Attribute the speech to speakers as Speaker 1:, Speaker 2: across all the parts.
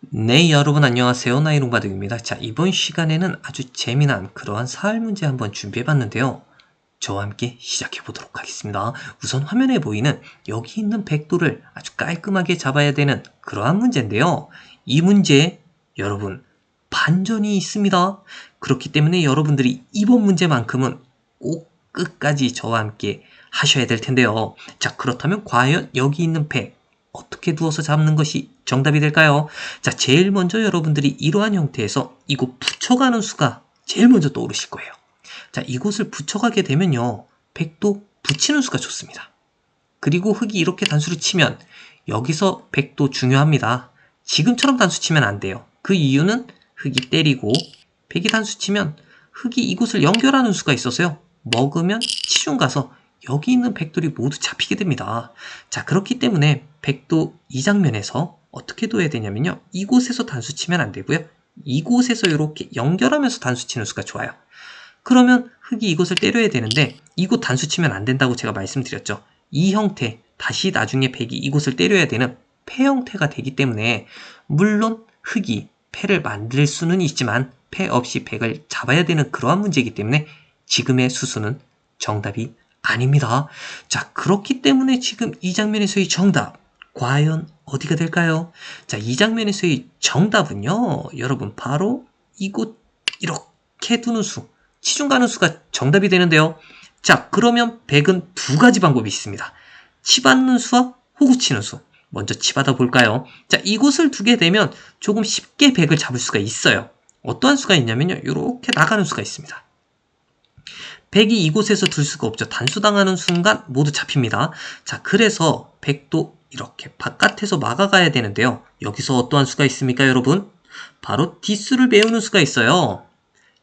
Speaker 1: 네, 여러분 안녕하세요. 나이롱바둑입니다. 자, 이번 시간에는 아주 재미난 그러한 사활 문제 한번 준비해봤는데요. 저와 함께 시작해보도록 하겠습니다. 우선 화면에 보이는 여기 있는 백도를 아주 깔끔하게 잡아야 되는 그러한 문제인데요. 이 문제에 여러분 반전이 있습니다. 그렇기 때문에 여러분들이 이번 문제만큼은 꼭 끝까지 저와 함께 하셔야 될 텐데요. 자, 그렇다면 과연 여기 있는 백 어떻게 두어서 잡는 것이 정답이 될까요? 자, 제일 먼저 여러분들이 이러한 형태에서 이곳 붙여가는 수가 제일 먼저 떠오르실 거예요. 자, 이곳을 붙여가게 되면요. 백도 붙이는 수가 좋습니다. 그리고 흙이 이렇게 단수를 치면 여기서 백도 중요합니다. 지금처럼 단수 치면 안 돼요. 그 이유는 흙이 때리고 백이 단수 치면 흙이 이곳을 연결하는 수가 있어서요. 먹으면 치중 가서 여기 있는 백돌이 모두 잡히게 됩니다. 자, 그렇기 때문에 백도 이 장면에서 어떻게 둬야 되냐면요. 이곳에서 단수 치면 안 되고요. 이곳에서 이렇게 연결하면서 단수 치는 수가 좋아요. 그러면 흙이 이곳을 때려야 되는데 이곳 단수 치면 안 된다고 제가 말씀드렸죠. 이 형태, 다시 나중에 백이 이곳을 때려야 되는 패 형태가 되기 때문에 물론 흙이 패를 만들 수는 있지만 패 없이 백을 잡아야 되는 그러한 문제이기 때문에 지금의 수수는 정답이 아닙니다. 자, 그렇기 때문에 지금 이 장면에서의 정답, 과연 어디가 될까요? 자, 이 장면에서의 정답은요, 여러분, 바로 이곳, 이렇게 두는 수, 치중 가는 수가 정답이 되는데요. 자, 그러면 100은 두 가지 방법이 있습니다. 치받는 수와 호구 치는 수. 먼저 치받아 볼까요? 자, 이곳을 두게 되면 조금 쉽게 100을 잡을 수가 있어요. 어떠한 수가 있냐면요. 이렇게 나가는 수가 있습니다. 100이 이곳에서 둘 수가 없죠. 단수당하는 순간 모두 잡힙니다. 자, 그래서 100도 이렇게 바깥에서 막아가야 되는데요. 여기서 어떠한 수가 있습니까, 여러분? 바로 뒷수를 메우는 수가 있어요.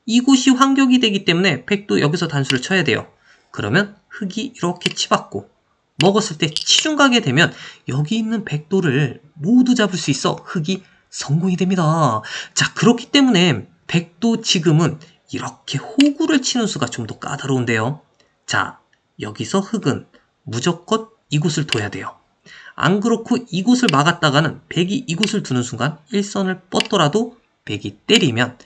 Speaker 1: 이곳이 환격이 되기 때문에 100도 여기서 단수를 쳐야 돼요. 그러면 흙이 이렇게 치받고 먹었을 때 치중 가게 되면 여기 있는 백도를 모두 잡을 수 있어 흙이 성공이 됩니다. 자, 그렇기 때문에 백도 지금은 이렇게 호구를 치는 수가 좀 더 까다로운데요. 자, 여기서 흙은 무조건 이곳을 둬야 돼요. 안 그렇고 이곳을 막았다가는 백이 이곳을 두는 순간 일선을 뻗더라도 백이 때리면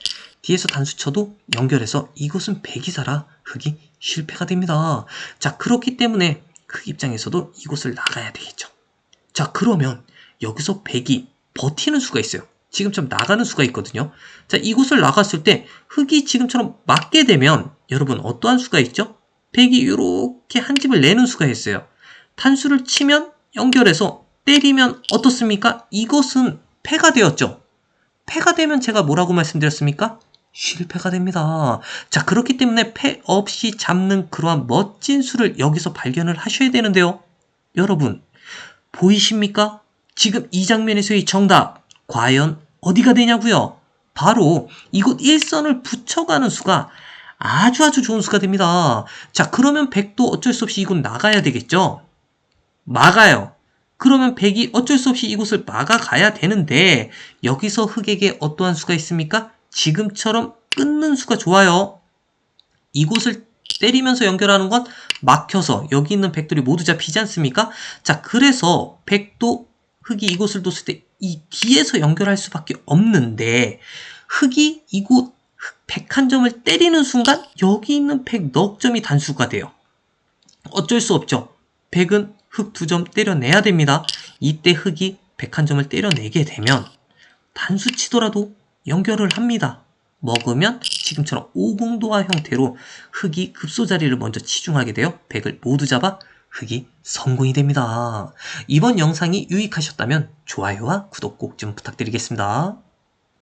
Speaker 1: 뒤에서 단수 쳐도 연결해서 이곳은 백이 살아 흙이 실패가 됩니다. 자, 그렇기 때문에 그 입장에서도 이곳을 나가야 되겠죠. 자, 그러면 여기서 백이 버티는 수가 있어요. 지금처럼 나가는 수가 있거든요. 자, 이곳을 나갔을 때 흙이 지금처럼 맞게 되면 여러분 어떠한 수가 있죠? 백이 이렇게 한 집을 내는 수가 있어요. 탄수를 치면 연결해서 때리면 어떻습니까? 이것은 패가 되었죠. 패가 되면 제가 뭐라고 말씀드렸습니까? 실패가 됩니다. 자, 그렇기 때문에 패 없이 잡는 그러한 멋진 수를 여기서 발견을 하셔야 되는데요. 여러분, 보이십니까? 지금 이 장면에서의 정답, 과연 어디가 되냐고요? 바로 이곳 일선을 붙여가는 수가 아주 아주 좋은 수가 됩니다. 자, 그러면 백도 어쩔 수 없이 이곳 나가야 되겠죠? 막아요. 그러면 백이 어쩔 수 없이 이곳을 막아가야 되는데 여기서 흑에게 어떠한 수가 있습니까? 지금처럼 끊는 수가 좋아요. 이곳을 때리면서 연결하는 건 막혀서 여기 있는 백들이 모두 잡히지 않습니까? 자, 그래서 백도 흑이 이곳을 뒀을 때 이 뒤에서 연결할 수밖에 없는데 흑이 이곳 백 한 점을 때리는 순간 여기 있는 백 넉 점이 단수가 돼요. 어쩔 수 없죠. 백은 흑 두 점 때려내야 됩니다. 이때 흑이 백 한 점을 때려내게 되면 단수 치더라도 연결을 합니다. 먹으면 지금처럼 오공도화 형태로 흑이 급소 자리를 먼저 치중하게 되어 백을 모두 잡아 흑이 성공이 됩니다. 이번 영상이 유익하셨다면 좋아요와 구독 꼭 좀 부탁드리겠습니다.